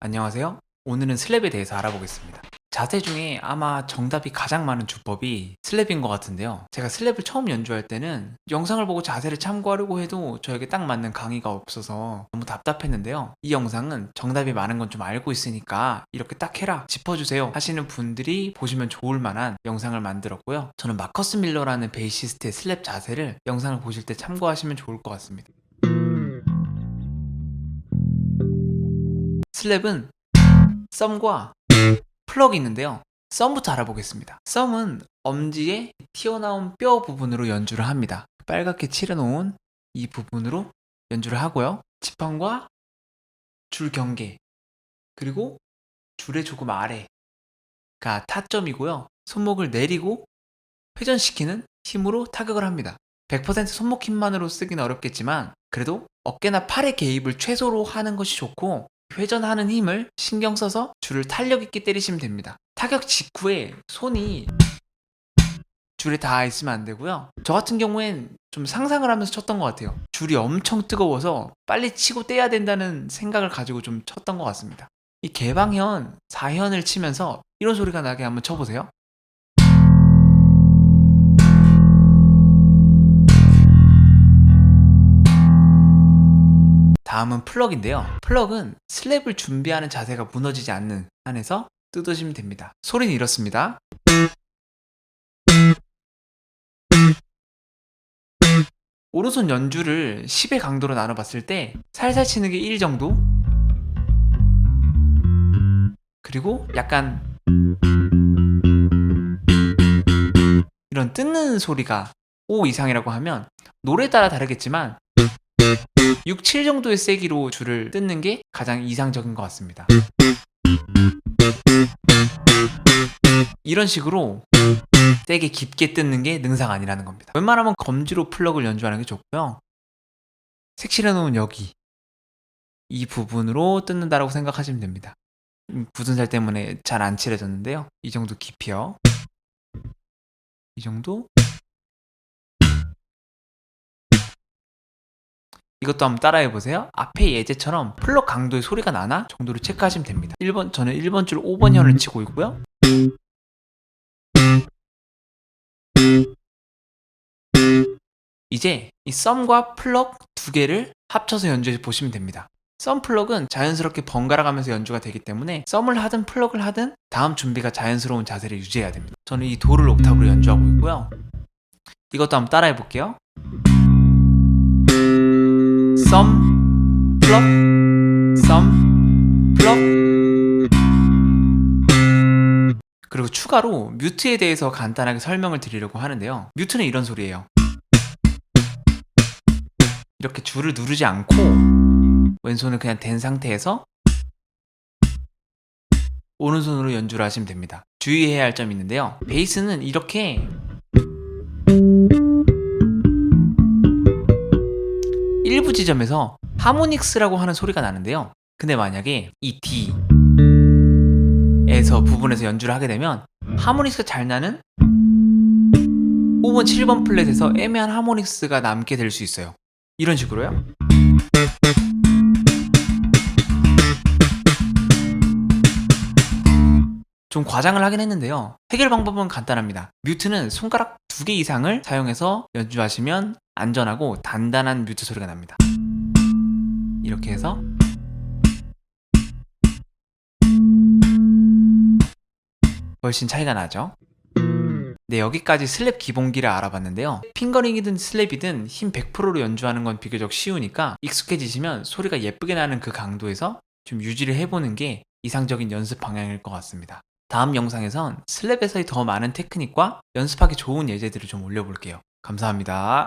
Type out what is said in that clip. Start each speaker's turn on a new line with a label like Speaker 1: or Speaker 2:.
Speaker 1: 안녕하세요. 오늘은 슬랩에 대해서 알아보겠습니다. 자세 중에 아마 정답이 가장 많은 주법이 슬랩인 것 같은데요. 제가 슬랩을 처음 연주할 때는 영상을 보고 자세를 참고하려고 해도 저에게 딱 맞는 강의가 없어서 너무 답답했는데요. 이 영상은 정답이 많은 건 좀 알고 있으니까 이렇게 딱 해라, 짚어주세요 하시는 분들이 보시면 좋을 만한 영상을 만들었고요. 저는 마커스 밀러라는 베이시스트의 슬랩 자세를 영상을 보실 때 참고하시면 좋을 것 같습니다. 슬랩은 썸과 플럭이 있는데요. 썸부터 알아보겠습니다. 썸은 엄지에 튀어나온 뼈 부분으로 연주를 합니다. 빨갛게 칠해놓은 이 부분으로 연주를 하고요. 지판과 줄 경계 그리고 줄의 조금 아래가 타점이고요. 손목을 내리고 회전시키는 힘으로 타격을 합니다. 100% 손목 힘만으로 쓰기는 어렵겠지만 그래도 어깨나 팔의 개입을 최소로 하는 것이 좋고 회전하는 힘을 신경 써서 줄을 탄력 있게 때리시면 됩니다. 타격 직후에 손이 줄에 닿아 있으면 안 되고요. 저 같은 경우엔 좀 상상을 하면서 쳤던 것 같아요. 줄이 엄청 뜨거워서 빨리 치고 떼야 된다는 생각을 가지고 좀 쳤던 것 같습니다. 이 개방현, 사현을 치면서 이런 소리가 나게 한번 쳐보세요. 다음은 플럭인데요. 플럭은 슬랩을 준비하는 자세가 무너지지 않는 한에서 뜯으시면 됩니다. 소리는 이렇습니다. 오른손 연주를 10의 강도로 나눠봤을 때 살살 치는 게 1 정도 그리고 약간 이런 뜯는 소리가 5 이상이라고 하면 노래에 따라 다르겠지만 6, 7 정도의 세기로 줄을 뜯는 게 가장 이상적인 것 같습니다. 이런 식으로 세게 깊게 뜯는 게 능상 아니라는 겁니다. 웬만하면 검지로 플럭을 연주하는 게 좋고요. 색칠해 놓은 여기 이 부분으로 뜯는다라고 생각하시면 됩니다. 음, 굳은 살 때문에 잘 안 칠해졌는데요. 이 정도 깊이요. 이 정도 이것도 한번 따라해 보세요. 앞에 예제처럼 플럭 강도의 소리가 나나 정도로 체크하시면 됩니다. 1번 저는 1번 줄 5번 현을 치고 있고요. 이제 이 썸과 플럭 두 개를 합쳐서 연주해 보시면 됩니다. 썸 플럭은 자연스럽게 번갈아 가면서 연주가 되기 때문에 썸을 하든 플럭을 하든 다음 준비가 자연스러운 자세를 유지해야 됩니다. 저는 이 도를 옥탑으로 연주하고 있고요. 이것도 한번 따라해 볼게요. 썸 플럭 썸 플럭 그리고 추가로 뮤트에 대해서 간단하게 설명을 드리려고 하는데요. 뮤트는 이런 소리예요. 이렇게 줄을 누르지 않고 왼손을 그냥 댄 상태에서 오른손으로 연주를 하시면 됩니다. 주의해야 할 점이 있는데요. 베이스는 이렇게 일부 지점에서 하모닉스라고 하는 소리가 나는데요. 근데 만약에 이 D에서 부분에서 연주를 하게 되면 하모닉스가 잘 나는 5번, 7번 플랫에서 애매한 하모닉스가 남게 될 수 있어요. 이런 식으로요. 좀 과장을 하긴 했는데요. 해결 방법은 간단합니다. 뮤트는 손가락 두 개 이상을 사용해서 연주하시면 안전하고 단단한 뮤트 소리가 납니다. 이렇게 해서 훨씬 차이가 나죠. 네, 여기까지 슬랩 기본기를 알아봤는데요. 핑거링이든 슬랩이든 힘 100%로 연주하는 건 비교적 쉬우니까 익숙해지시면 소리가 예쁘게 나는 그 강도에서 좀 유지를 해보는 게 이상적인 연습 방향일 것 같습니다. 다음 영상에선 슬랩에서의 더 많은 테크닉과 연습하기 좋은 예제들을 좀 올려볼게요. 감사합니다.